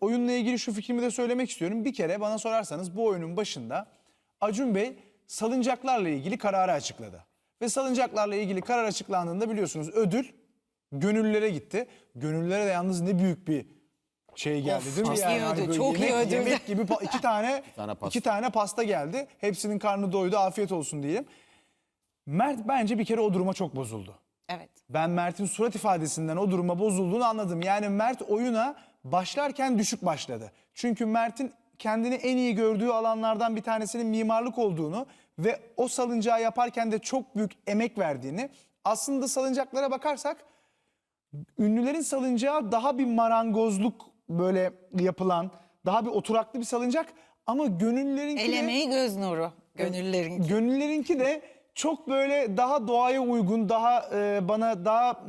oyunla ilgili şu fikrimi de söylemek istiyorum. Bir kere bana sorarsanız bu oyunun başında Acun Bey salıncaklarla ilgili kararı açıkladı. Ve salıncaklarla ilgili karar açıklandığında biliyorsunuz ödül gönüllülere gitti. Gönüllülere de yalnız ne büyük bir şey geldi değil mi? çok iyi Hani ödül, çok iyi yemek, ödül. Yemek gibi pa- iki tane, tane pasta. iki tane pasta geldi. Hepsinin karnı doydu afiyet olsun diyelim. Mert bence bir kere o duruma çok bozuldu. Evet. Ben Mert'in surat ifadesinden o duruma bozulduğunu anladım. Yani Mert oyuna başlarken düşük başladı. Çünkü Mert'in kendini en iyi gördüğü alanlardan bir tanesinin mimarlık olduğunu ve o salıncağı yaparken de çok büyük emek verdiğini aslında salıncaklara bakarsak ünlülerin salıncağı daha bir marangozluk böyle yapılan, daha bir oturaklı bir salıncak ama gönüllülerinki El de... emeği göz nuru. Gönüllerin. Gönüllerinki de çok böyle daha doğaya uygun, daha e, bana daha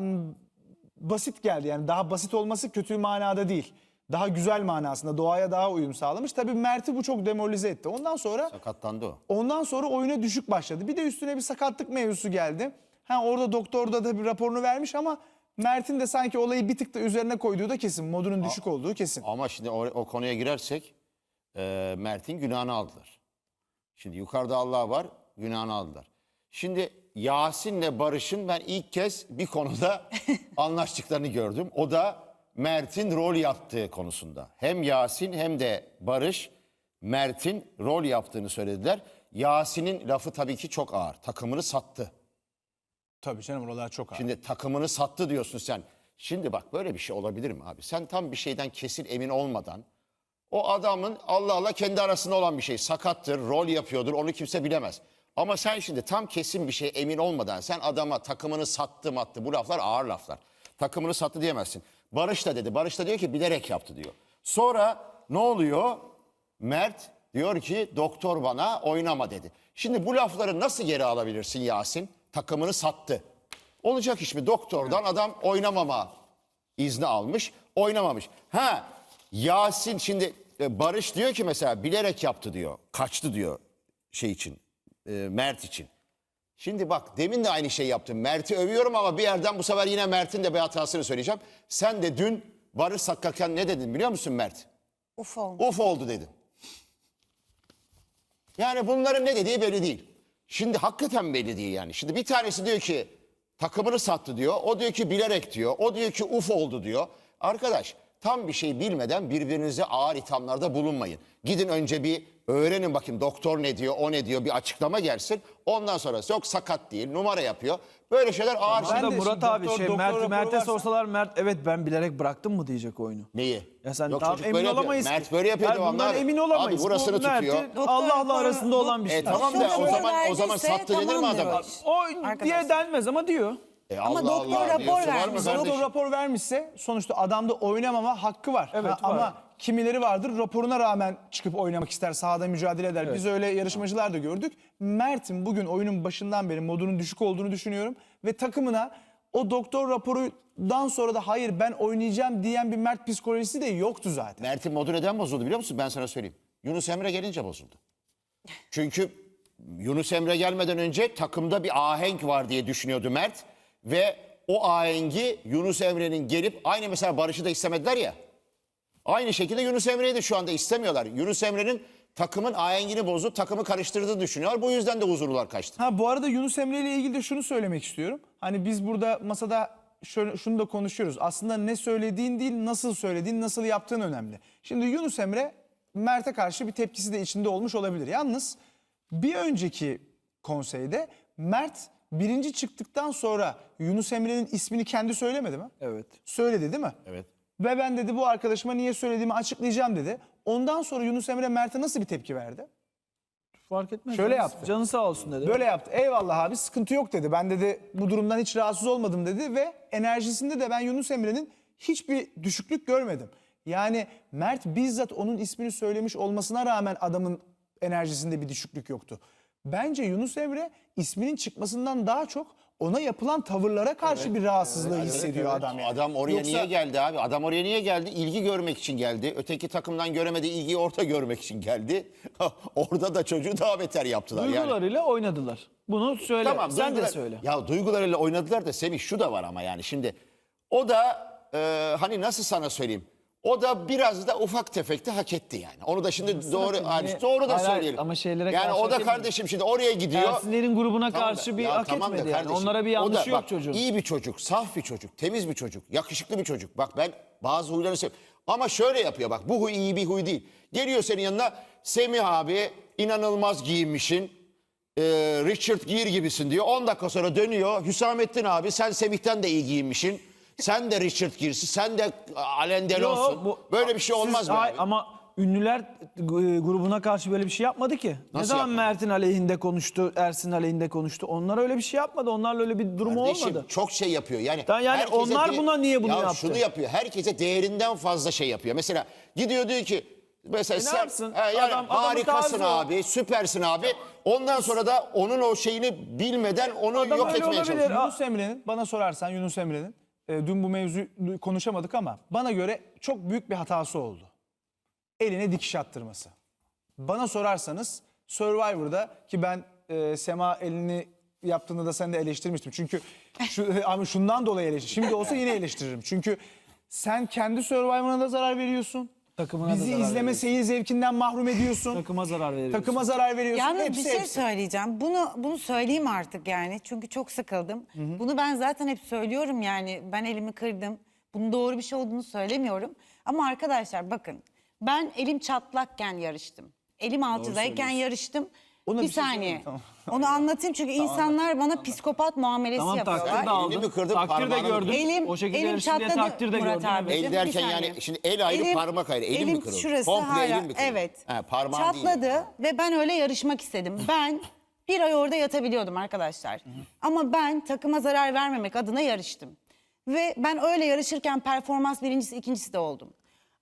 basit geldi. Yani daha basit olması kötü manada değil. Daha güzel manasında doğaya daha uyum sağlamış. Tabii Mert'i bu çok demoralize etti. Ondan sonra Sakatlandı o. ondan sonra oyuna düşük başladı. Bir de üstüne bir sakatlık mevzusu geldi. Ha orada doktor da bir raporunu vermiş ama Mert'in de sanki olayı bir tık da üzerine koyduğu da kesin. Modunun düşük olduğu kesin. Ama şimdi o, o konuya girersek e, Mert'in günahını aldılar. Şimdi yukarıda Allah var, günahını aldılar. Şimdi Yasin'le Barış'ın ben ilk kez bir konuda anlaştıklarını gördüm. O da Mert'in rol yaptığı konusunda. Hem Yasin hem de Barış Mert'in rol yaptığını söylediler. Yasin'in lafı tabii ki çok ağır. Takımını sattı. Tabii canım oralar çok ağır. Şimdi takımını sattı diyorsun sen. Şimdi bak böyle bir şey olabilir mi abi? Sen tam bir şeyden kesin emin olmadan o adamın Allah Allah kendi arasında olan bir şey. Sakattır, rol yapıyordur onu kimse bilemez. Ama sen şimdi tam kesin bir şey emin olmadan sen adama takımını sattı mattı bu laflar ağır laflar. Takımını sattı diyemezsin. Barış da dedi. Barış da diyor ki bilerek yaptı diyor. Sonra ne oluyor? Mert diyor ki doktor bana oynama dedi. Şimdi bu lafları nasıl geri alabilirsin Yasin? Takımını sattı. Olacak iş mi? Doktordan adam oynamama izni almış, oynamamış. Ha Yasin şimdi e, Barış diyor ki mesela bilerek yaptı diyor. Kaçtı diyor şey için. E, Mert için. Şimdi bak demin de aynı şey yaptım. Mert'i övüyorum ama bir yerden bu sefer yine Mert'in de bir hatasını söyleyeceğim. Sen de dün Barış sakarken ne dedin biliyor musun Mert? Uf olmuş. Of oldu dedin. Yani bunların ne dediği belli değil. Şimdi hakikaten belli değil yani. Şimdi bir tanesi diyor ki takımını sattı diyor. O diyor ki bilerek diyor. O diyor ki uf oldu diyor. Arkadaş tam bir şey bilmeden birbirinize ağır ithamlarda bulunmayın. Gidin önce bir öğrenin bakayım doktor ne diyor, o ne diyor bir açıklama gelsin. Ondan sonra yok sakat değil, numara yapıyor. Böyle şeyler ağır Ben de Ben de Murat şimdi abi doktor- şey doktor Mert, Mert'e varsa- sorsalar Mert evet ben bilerek bıraktım mı diyecek oyunu. Neyi? Ya sen Yok, çocuk emin böyle yapıyor. olamayız. Mert böyle yapıyor Yani devamlı bundan emin olamayız. Abi burasını Bu tutuyor. Allah'la arasında olan bir şey. E tamam da o zaman o zaman sattı denir mi adama? O diye denmez ama diyor. E Ama Allah doktor Allah rapor diyorsun, var mı vermiş. kardeşim? Doktor rapor vermişse sonuçta adamda oynamama hakkı var. Evet, Ha, var. Ama kimileri vardır raporuna rağmen çıkıp oynamak ister, sahada mücadele eder. Biz öyle yarışmacılar da gördük. Mert'in bugün oyunun başından beri modunun düşük olduğunu düşünüyorum. Ve takımına o doktor raporundan sonra da hayır ben oynayacağım diyen bir Mert psikolojisi de yoktu zaten. Mert'in modu neden bozuldu biliyor musun? Ben sana söyleyeyim. Yunus Emre gelince bozuldu. Çünkü Yunus Emre gelmeden önce takımda bir ahenk var diye düşünüyordu Mert. Ve o ahengi Yunus Emre'nin gelip aynı mesela Barış'ı da istemediler ya. Aynı şekilde Yunus Emre'yi de şu anda istemiyorlar. Yunus Emre'nin takımın ahengini bozdu, takımı karıştırdığını düşünüyorlar. Bu yüzden de huzurlular kaçtı. Ha bu arada Yunus Emre ile ilgili de şunu söylemek istiyorum. Hani biz burada masada şöyle, şunu da konuşuyoruz. Aslında ne söylediğin değil, nasıl söylediğin, nasıl yaptığın önemli. Şimdi Yunus Emre Mert'e karşı bir tepkisi de içinde olmuş olabilir. Yalnız bir önceki konseyde Mert birinci çıktıktan sonra Yunus Emre'nin ismini kendi söylemedi mi? Evet. Söyledi değil mi? Evet. Ve ben dedi bu arkadaşıma niye söylediğimi açıklayacağım dedi. Ondan sonra Yunus Emre Mert'e nasıl bir tepki verdi? Fark etmez. Şöyle Canı- yaptı. Canı sağ olsun dedi. Böyle yaptı. Eyvallah abi sıkıntı yok dedi. Ben dedi bu durumdan hiç rahatsız olmadım dedi ve enerjisinde de ben Yunus Emre'nin hiçbir düşüklük görmedim. Yani Mert bizzat onun ismini söylemiş olmasına rağmen adamın enerjisinde bir düşüklük yoktu. Bence Yunus Emre isminin çıkmasından daha çok ona yapılan tavırlara karşı bir rahatsızlığı hissediyor adam yani. Adam oraya Yoksa- niye geldi abi? Adam oraya niye geldi? İlgi görmek için geldi. Öteki takımdan göremediği ilgiyi orta görmek için geldi. Orada da çocuğu daha beter yaptılar yani. Duygularıyla oynadılar. Bunu söyle. Sen de duygular- söyle. Ya duygularıyla oynadılar da Semih şu da var ama yani şimdi o da e, hani nasıl sana söyleyeyim? O da biraz da ufak tefek de hak etti yani. Onu da şimdi doğru tabii, hani yine- doğru da Hayır, hayır, söyleyelim. ama şeylere yani karşı o hak da etmedi. kardeşim şimdi oraya gidiyor. Ersinlerin grubuna Tamam da- karşı bir ya hak tamam da etmedi yani. kardeşim, Onlara bir o da yanlışı yok bak, çocuğun. İyi bir çocuk, saf bir çocuk, temiz bir çocuk, yakışıklı bir çocuk. Bak ben bazı huylarını seviyorum. Ama şöyle yapıyor bak bu huy iyi bir huy değil. Geliyor senin yanına Semih abi inanılmaz giyinmişsin. Ee, Richard Gere gibisin diyor. 10 dakika sonra dönüyor. Hüsamettin abi sen Semih'ten de iyi giyinmişsin. Sen de Richard Gere'sin. Sen de Delon'sun. Yo, bu- Böyle bir şey siz- olmaz mı abi? Ama ünlüler e, grubuna karşı böyle bir şey yapmadı ki. ne zaman yapmadı? Mert'in aleyhinde konuştu, Ersin aleyhinde konuştu. Onlar öyle bir şey yapmadı. Onlarla öyle bir durumu Kardeşim, olmadı. çok şey yapıyor. Yani, yani herkese onlar buna niye bunu ya yaptı? Şunu yapıyor. Herkese değerinden fazla şey yapıyor. Mesela gidiyor diyor ki mesela E ne sen yapsın? he, yani Adam- adamın harikasın tarzı o. abi, süpersin abi. Ondan sonra da onun o şeyini bilmeden onu Adam yok öyle etmeye olabilir. çalışıyor. Yunus Emre'nin bana sorarsan Yunus Emre'nin e, dün bu mevzu konuşamadık ama bana göre çok büyük bir hatası oldu. Eline dikiş attırması. Bana sorarsanız Survivor'da ki ben e, Sema elini yaptığında da sen de eleştirmiştim. Çünkü şu, ama şundan dolayı eleştir. Şimdi olsa yine eleştiririm. Çünkü sen kendi Survivor'ına da zarar veriyorsun. Takımına da Bizi zarar izleme seyir zevkinden mahrum ediyorsun. Takıma zarar veriyorsun. Takıma zarar veriyorsun. Yalnız hepsi, bir şey hepsi. söyleyeceğim. Bunu bunu söyleyeyim artık yani. Çünkü çok sıkıldım. Bunu ben zaten hep söylüyorum yani. Ben elimi kırdım. Bunun doğru bir şey olduğunu söylemiyorum. Ama arkadaşlar bakın. Ben elim çatlakken yarıştım. Elim altıdayken yarıştım. Ona bir, bir şey saniye. söyleyeyim, tamam. Onu anlatayım çünkü insanlar bana psikopat muamelesi Tamam yapıyorlar. takdir de aldın. Elini mi kırdın, takdir de parmağını mı gördüm. kırdın? Elim- o şekilde elim diye çatladı takdir de Murat gördüm. abi. El Bir derken saniye. yani şimdi el ayrı parmak ayrı. Elim mi kırıldı? Şurası Komple hala, elin mi kırıldı? Evet. He, parmağın değil. Çatladı ve ben öyle yarışmak istedim. Ben bir ay orada yatabiliyordum arkadaşlar. Ama ben takıma zarar vermemek adına yarıştım. Ve ben öyle yarışırken performans birincisi ikincisi de oldum.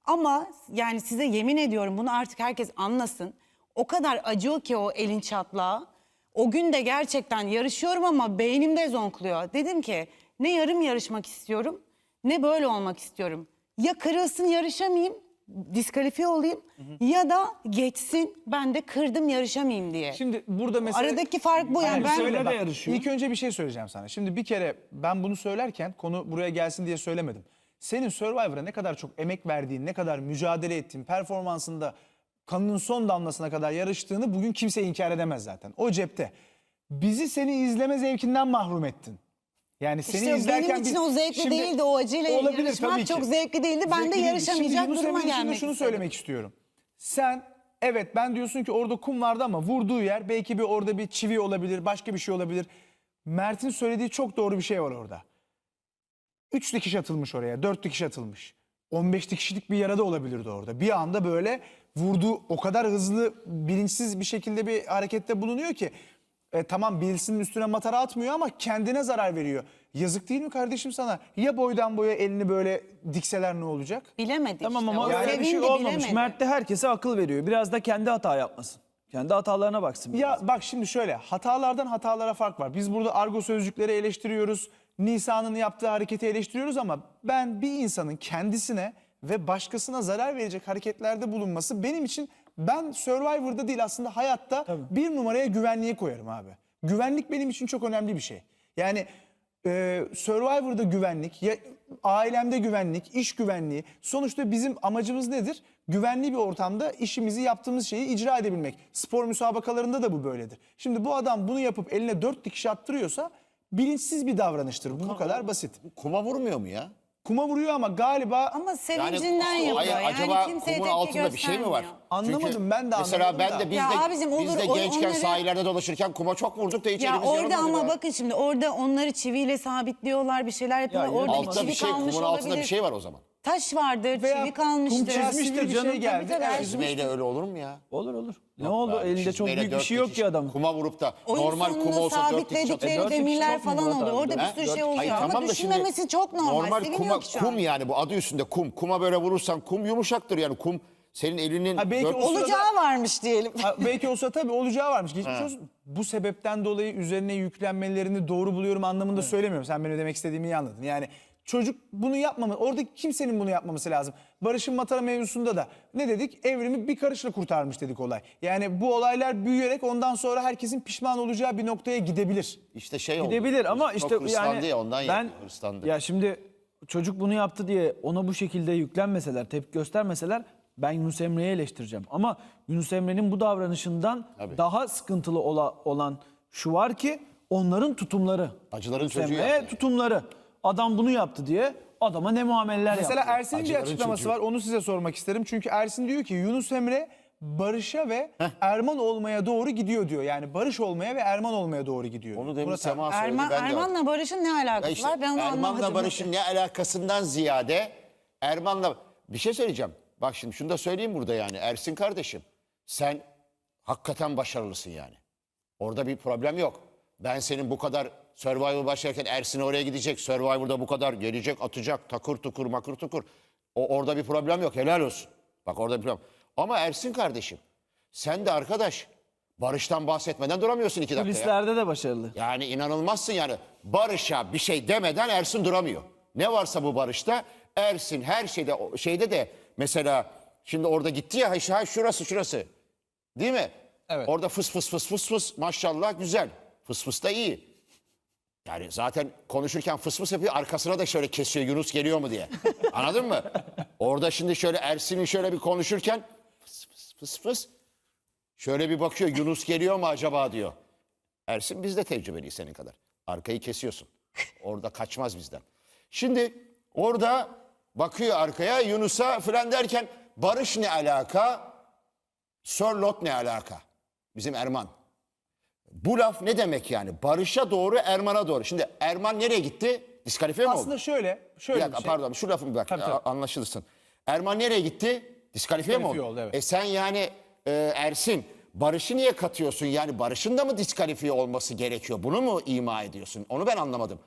Ama yani size yemin ediyorum bunu artık herkes anlasın. O kadar acıyor ki o elin çatlağı. O gün de gerçekten yarışıyorum ama beynimde zonkluyor. Dedim ki ne yarım yarışmak istiyorum ne böyle olmak istiyorum. Ya kırılsın yarışamayayım, diskalifiye olayım ya da geçsin ben de kırdım yarışamayayım diye. Şimdi burada mesela... Aradaki fark bu yani. Hayır, Ben- de bak, yarışıyor. İlk önce bir şey söyleyeceğim sana. Şimdi bir kere ben bunu söylerken konu buraya gelsin diye söylemedim. Senin Survivor'a ne kadar çok emek verdiğin, ne kadar mücadele ettiğin, performansında kanının son damlasına kadar yarıştığını bugün kimse inkar edemez zaten. O cepte. Bizi seni izleme zevkinden mahrum ettin. Yani seni İşte izlerken benim için biz- o zevkli Şimdi- değildi. O acıyla Olabilir yarışmak çok zevkli değildi. Ben de Zevkli değil. yarışamayacak Yunus duruma de gelmek şunu istedim. söylemek istiyorum. Sen evet ben diyorsun ki orada kum vardı ama vurduğu yer belki bir orada bir çivi olabilir, başka bir şey olabilir. Mert'in söylediği çok doğru bir şey var orada. Üç dikiş atılmış oraya, dört dikiş atılmış. 15 dikişlik bir yara da olabilirdi orada. Bir anda böyle vurduğu o kadar hızlı, bilinçsiz bir şekilde bir harekette bulunuyor ki. E, tamam birisinin üstüne matara atmıyor ama kendine zarar veriyor. Yazık değil mi kardeşim sana? Ya boydan boya elini böyle dikseler ne olacak? Bilemedi Tamam işte. ama O öyle bir şey sevindi, olmamış. bilemedi. Mert de herkese akıl veriyor. Biraz da kendi hata yapmasın. Kendi hatalarına baksın. Ya biraz. bak şimdi şöyle hatalardan hatalara fark var. Biz burada argo sözcükleri eleştiriyoruz. Nisa'nın yaptığı hareketi eleştiriyoruz ama ben bir insanın kendisine ve başkasına zarar verecek hareketlerde bulunması benim için ben Survivor'da değil aslında hayatta bir numaraya güvenliğe koyarım abi. Güvenlik benim için çok önemli bir şey. Yani e, Survivor'da güvenlik, ya, ailemde güvenlik, iş güvenliği. Sonuçta bizim amacımız nedir? Güvenli bir ortamda işimizi yaptığımız şeyi icra edebilmek. Spor müsabakalarında da bu böyledir. Şimdi bu adam bunu yapıp eline dört dikiş attırıyorsa bilinçsiz bir davranıştır. Bu bu kadar basit. Kuma vurmuyor mu ya? Kuma vuruyor ama galiba Ama sevincinden hayır, yapıyor. yani acaba kimseye kumun tepki altında bir şey mi var? göstermiyor. Anlamadım, ben de Mesela anlamadım ben da. de biz Ya de, abicim olur, biz de o- gençken onları- sahillerde dolaşırken kuma çok vurduk da hiç Ya elimiz orada yorulmadı ama be. bakın şimdi orada onları çiviyle sabitliyorlar bir şeyler yapıyorlar. Ya, orada bir Altta çivi bir şey, kalmış kumun altında olabilir. bir şey var o zaman. Taş vardır, Veya çivi kalmıştır. kum çizmiştir bir canım, şey geldi. tabii, tabii. Evet. Çizmeyle öyle olur mu ya? Olur olur. Ne Yok oldu? abi, Elinde çok çizmeyle büyük bir dört şey yok dikiş. ki adamın. Kuma vurup da Oyun normal kum sonunda olsa dört atıyor. sabitledikleri E, dört demirler falan Murat oluyor. Orada bir Ha? sürü Dört- şey oluyor Hayır, ama tamam da şimdi düşünmemesi çok normal. Normal Seviniyor kuma, ki şu an. kum yani bu adı üstünde kum. Kuma böyle vurursan kum yumuşaktır yani kum senin elinin... Ha, belki dört- o sırada- Olacağı varmış diyelim. Ha, belki olsa tabii olacağı varmış. Geçmiş olsun. Bu sebepten dolayı üzerine yüklenmelerini doğru buluyorum anlamında söylemiyorum. Sen benim demek istediğimi iyi anladın. Yani çocuk bunu yapmamalı. Orada kimsenin bunu yapmaması lazım. Barış'ın Matara mevzusunda da ne dedik? Evrimi bir karışla kurtarmış dedik olay. Yani bu olaylar büyüyerek ondan sonra herkesin pişman olacağı bir noktaya gidebilir. İşte şey oldu. Gidebilir ama Çok işte hırslandı yani ya ondan ben hırslandı. ya şimdi çocuk bunu yaptı diye ona bu şekilde yüklenmeseler, tepki göstermeseler ben Yunus Emre'yi eleştireceğim. Ama Yunus Emre'nin bu davranışından daha sıkıntılı ola- olan şu var ki onların tutumları. Acıların Yunus çocuğu yaptı yani. tutumları. Adam bunu yaptı diye adama ne muameleler Mesela yaptı. Ersin'in bir Acıların açıklaması çocuğu. var. Onu size sormak isterim. Çünkü Ersin diyor ki Yunus Emre Barış'a ve Erman olmaya doğru gidiyor diyor. Yani Barış olmaya ve Erman olmaya doğru gidiyor. Onu demin Murat abi. Sema söyledi. Erman, ben de Erman'la Barış'ın ne alakası Ya işte var? Ben onu Erman'la anlamadım. Barış'ın ne alakasından ziyade Erman'la bir şey söyleyeceğim. Bak şimdi şunu da söyleyeyim burada yani Ersin kardeşim sen hakikaten başarılısın yani. Orada bir problem yok. Ben senin bu kadar Survivor başlarken Ersin oraya gidecek. Survivor'da bu kadar gelecek, atacak, takır tukur, makır tukur. O, orada bir problem yok. Helal olsun. Bak orada bir problem. Ama Ersin kardeşim sen de arkadaş Barış'tan bahsetmeden duramıyorsun iki dakika ya. Kulislerde de başarılı. Yani inanılmazsın yani. Barış'a bir şey demeden Ersin duramıyor. Ne varsa bu Barış'ta Ersin her şeyde şeyde de mesela şimdi orada gitti ya ha, şurası şurası. Değil mi? Evet. Orada fıs fıs fıs fıs fıs maşallah güzel. Fıs fıs da iyi. Yani zaten konuşurken fıs fıs yapıyor arkasına da şöyle kesiyor Yunus geliyor mu diye. Anladın mı? Orada şimdi şöyle Ersin'in şöyle bir konuşurken fıs fıs fıs fıs şöyle bir bakıyor Yunus geliyor mu acaba diyor. Ersin biz de tecrübeliyiz senin kadar. Arkayı kesiyorsun. Orada kaçmaz bizden. Şimdi orada bakıyor arkaya Yunus'a falan derken Barış ne alaka? Sörlot ne alaka? Bizim Erman. Bu laf ne demek yani? Barış'a doğru Erman'a doğru. Şimdi Erman nereye gitti? Diskalifiye mi oldu? Aslında şöyle, Bir şöyle bir, dakika şey. pardon şu lafımı bak Tabii, tabii. anlaşılırsın. Erman nereye gitti? Diskalifiye mi oldu? Diskalifiye oldu, evet. E sen yani e, Ersin Barış'ı niye katıyorsun? Yani Barış'ın da mı diskalifiye olması gerekiyor? Bunu mu ima ediyorsun? Onu ben anlamadım.